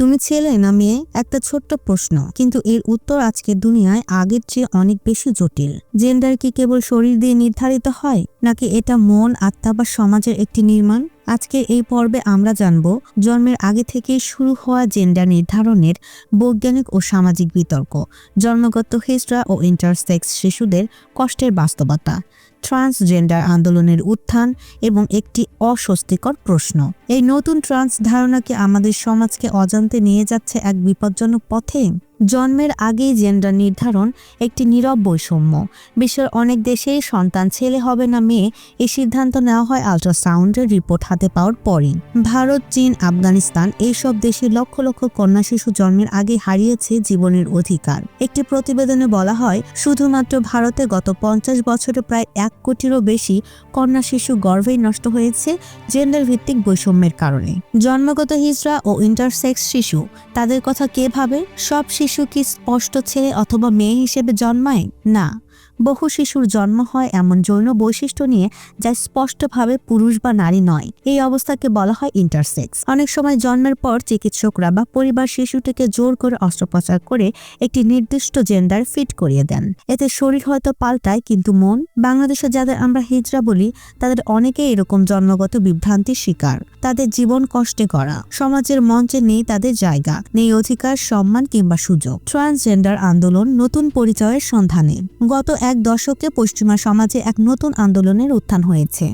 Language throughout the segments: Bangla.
তুমি ছেলে না মেয়ে? একটা ছোট্ট প্রশ্ন। কিন্তু এর উত্তর আজকের দুনিয়ায় আগের চেয়ে অনেক বেশি জটিল। জেন্ডার কি কেবল শরীর দিয়ে নির্ধারিত হয়, নাকি এটা মন, আত্মা বা সমাজের একটি নির্মাণ? আজকে এই পর্বে আমরা জানব জন্মের আগে থেকেই শুরু হওয়া জেন্ডার নির্ধারণের বৈজ্ঞানিক ও সামাজিক বিতর্ক, জন্মগত হিজড়া ও ইন্টারসেক্স শিশুদের কষ্টের বাস্তবতা ট্রান্সজেন্ডার আন্দোলনের উত্থান এবং একটি অস্বস্তিকর প্রশ্ন। এই নতুন ট্রান্স ধারণা কি আমাদের সমাজকে অজান্তে নিয়ে যাচ্ছে এক বিপজ্জনক পথে? জন্মের আগেই জেন্ডার নির্ধারণ একটি নীরব বৈষম্য। বিশ্বের অনেক দেশেই সন্তান ছেলে হবে না মেয়ে এই সিদ্ধান্ত নেওয়া হয় আল্ট্রাসাউন্ডের রিপোর্ট হাতে পাওয়ার পরই। ভারত, চীন, আফগানিস্তান এইসব দেশে লক্ষ লক্ষ কন্যা শিশু জন্মের আগে হারিয়েছে জীবনের অধিকার। একটি প্রতিবেদনে বলা হয়, শুধুমাত্র ভারতে গত পঞ্চাশ বছরে প্রায় এক কোটিরও বেশি কন্যা শিশু গর্ভেই নষ্ট হয়েছে জেন্ডার ভিত্তিক বৈষম্যের কারণে। জন্মগত হিজড়া ও ইন্টারসেক্স শিশু, তাদের কথা কে ভাবে? সব শিশু কি স্পষ্ট ছেলে অথবা মেয়ে হিসেবে জন্মায়? না। বহু শিশুর জন্ম হয় এমন যৌন বৈশিষ্ট্য নিয়ে যা স্পষ্টভাবে পুরুষ বা নারী নয়। এই অবস্থাকে বলা হয় ইন্টারসেক্স অনেক সময় জন্মের পর চিকিৎসকরা বা পরিবার শিশুটিকে জোর করে অস্ত্রোপচার করে একটি নির্দিষ্ট জেন্ডার ফিট করিয়ে দেন। এতে শরীর হয়তো পাল্টায়, কিন্তু মন, বাংলাদেশে যাদের আমরা হিজড়া বলি, তাদের অনেকেই এরকম জন্মগত বিভ্রান্তির শিকার। তাদের জীবন কষ্টে করা, সমাজের মঞ্চে নেই তাদের জায়গা, নেই অধিকার, সম্মান কিংবা সুযোগ। ট্রান্সজেন্ডার আন্দোলন নতুন পরিচয়ের সন্ধানে। গত এক দশকে পশ্চিমা সমাজে এক নতুন আন্দোলনের উত্থান হয়েছে।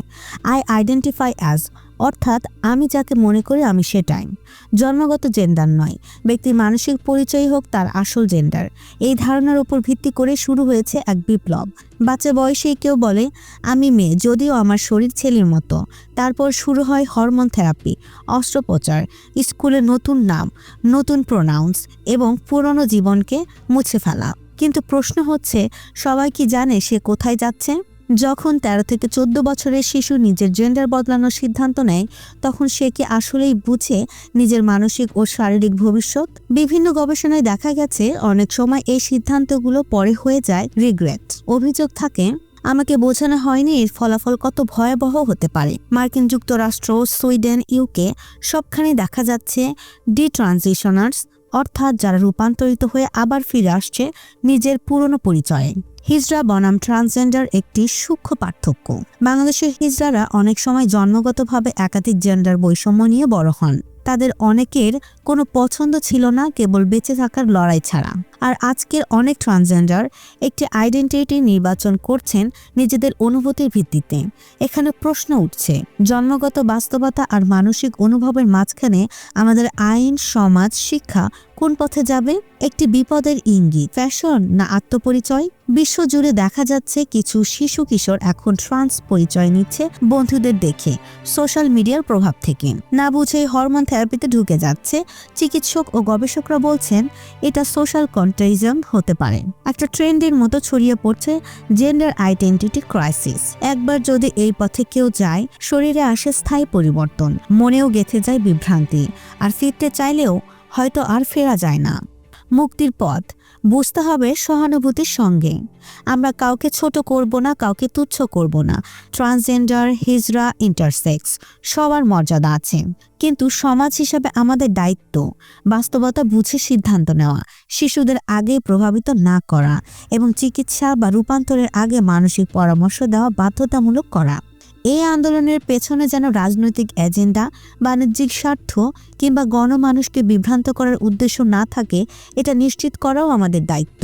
আই আইডেন্টিফাই অ্যাজ অর্থাৎ আমি যাকে মনে করি আমি সেটাই। জন্মগত জেন্ডার নয়, ব্যক্তির মানসিক পরিচয় হোক তার আসল জেন্ডার এই ধারণার উপর ভিত্তি করে শুরু হয়েছে এক বিপ্লব। বাচ্চা বয়সেই কেউ বলে, আমি মেয়ে, যদিও আমার শরীর ছেলের মতো। তারপর শুরু হয় হরমোন থেরাপি অস্ত্রোপচার, স্কুলে নতুন নাম, নতুন প্রোনাউন্স এবং পুরনো জীবনকে মুছে ফেলা। কিন্তু প্রশ্ন হচ্ছে, সবাই কি জানে সে কোথায় যাচ্ছে? যখন ১৩ থেকে চোদ্দ বছরের শিশু নিজের জেন্ডার বদলানোর সিদ্ধান্ত নেয়, তখন সে কি আসলেই বুঝে নিজের মানসিক ও শারীরিক ভবিষ্যৎ? বিভিন্ন গবেষণায় দেখা গেছে, অনেক সময় এই সিদ্ধান্তগুলো পরে হয়ে যায় রিগ্রেট অভিযোগ থাকে, আমাকে বোঝানো হয়নি এর ফলাফল কত ভয়াবহ হতে পারে। মার্কিন যুক্তরাষ্ট্র, সুইডেন, ইউকে সবখানে দেখা যাচ্ছে ডি ট্রানজিশনার্স অর্থাৎ যারা রূপান্তরিত হয়ে আবার ফিরে আসছে নিজের পুরনো পরিচয়ে। হিজড়া বনাম ট্রান্সজেন্ডার একটি সূক্ষ্ম পার্থক্য। বাংলাদেশের হিজড়ারা অনেক সময় জন্মগতভাবে একাধিক জেন্ডার বৈষম্য নিয়ে বড় হন। তাদের অনেকের কোনো পছন্দ ছিল না কেবল বেঁচে থাকার লড়াই ছাড়া। আর আজকের অনেক ট্রান্সজেন্ডার একটি আইডেন্টিটি নির্বাচন করছেন নিজেদের অনুভূতির ভিত্তিতে। এখানে প্রশ্ন উঠছে, জন্মগত বাস্তবতা আর মানসিক অনুভবের মাঝখানে আমাদের আইন, সমাজ, শিক্ষা কোন পথে যাবে? একটি বিপদের ইঙ্গিত। ফ্যাশন না আত্মপরিচয়? বিশ্বজুড়ে দেখা যাচ্ছে কিছু শিশু কিশোর এখন ট্রান্স পরিচয় নিচ্ছে বন্ধুদের দেখে, সোশ্যাল মিডিয়ার প্রভাব থেকে। না বুঝে হরমোন থেরাপিতে ঢুকে যাচ্ছে, চিকিৎসক ও গবেষকরা বলছেন, এটা সোশ্যাল কন্টাইজম হতে পারে। একটা ট্রেন্ডের মতো ছড়িয়ে পড়ছে জেন্ডার আইডেন্টিটি ক্রাইসিস। একবার যদি এই পথে কেউ যায়, শরীরে আসে স্থায়ী পরিবর্তন, মনেও গেঁথে যায় বিভ্রান্তি। আর ফিরতে চাইলেও হয়তো আর ফেরা যায় না। মুক্তির পথ, বুঝতে হবে সহানুভূতির সঙ্গে। আমরা কাউকে ছোট করব না, কাউকে তুচ্ছ করব না। ট্রান্সজেন্ডার, হিজরা, ইন্টারসেক্স, সবার মর্যাদা আছে। কিন্তু সমাজ হিসাবে আমাদের দায়িত্ব, বাস্তবতা বুঝে সিদ্ধান্ত নেওয়া, শিশুদের আগে প্রভাবিত না করা এবং চিকিৎসা বা রূপান্তরের আগে মানসিক পরামর্শ দেওয়া বাধ্যতামূলক করা। এই আন্দোলনের পেছনে যেন রাজনৈতিক এজেন্ডা, বাণিজ্যিক স্বার্থ কিংবা গণমানুষকে বিভ্রান্ত করার উদ্দেশ্য না থাকে, এটা নিশ্চিত করাও আমাদের দায়িত্ব।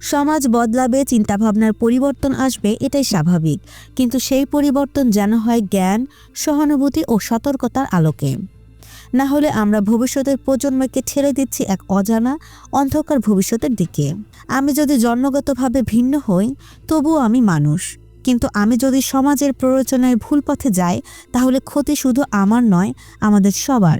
সমাজ বদলাবে, চিন্তাভাবনার পরিবর্তন আসবে, এটাই স্বাভাবিক। কিন্তু সেই পরিবর্তন যেন হয় জ্ঞান, সহানুভূতি ও সতর্কতার আলোকে। না হলে আমরা ভবিষ্যতের প্রজন্মকে ঠেলে দিচ্ছি এক অজানা, অন্ধকার ভবিষ্যতের দিকে। আমি যদি জন্মগতভাবে ভিন্ন হই, তবুও আমি মানুষ। কিন্তু আমি যদি সমাজের প্ররোচনায় ভুল পথে যাই, তাহলে ক্ষতি শুধু আমার নয়, আমাদের সবার।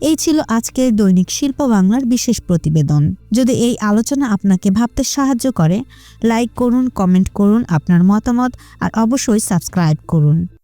এই ছিল আজকের দৈনিক শিল্প বাংলার বিশেষ প্রতিবেদন। যদি এই আলোচনা আপনাকে ভাবতে সাহায্য করে, লাইক করুন, কমেন্ট করুন আপনার মতামত, আর অবশ্যই সাবস্ক্রাইব করুন।